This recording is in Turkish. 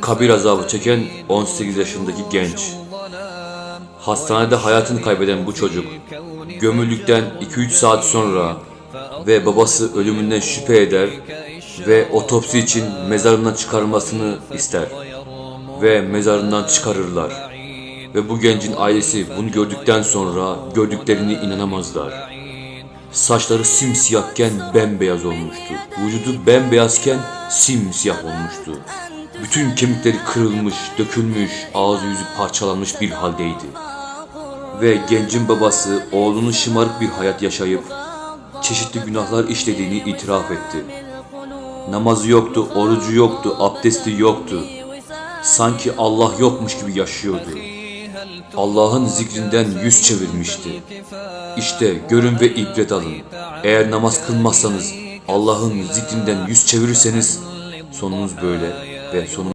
Kabir azabı çeken 18 yaşındaki genç. Hastanede hayatını kaybeden bu çocuk gömüldükten 2-3 saat sonra ve babası ölümünden şüphe eder ve otopsi için mezarından çıkarılmasını ister ve mezarından çıkarırlar. Ve bu gencin ailesi bunu gördükten sonra gördüklerini inanamazlar. Saçları simsiyahken bembeyaz olmuştu. Vücudu bembeyazken simsiyah olmuştu. Bütün kemikleri kırılmış, dökülmüş, ağzı yüzü parçalanmış bir haldeydi. Ve gencin babası oğlunun şımarık bir hayat yaşayıp çeşitli günahlar işlediğini itiraf etti. Namazı yoktu, orucu yoktu, abdesti yoktu. Sanki Allah yokmuş gibi yaşıyordu. Allah'ın zikrinden yüz çevirmişti. İşte görün ve ibret alın. Eğer namaz kılmazsanız, Allah'ın zikrinden yüz çevirirseniz sonunuz böyle ve sonunuz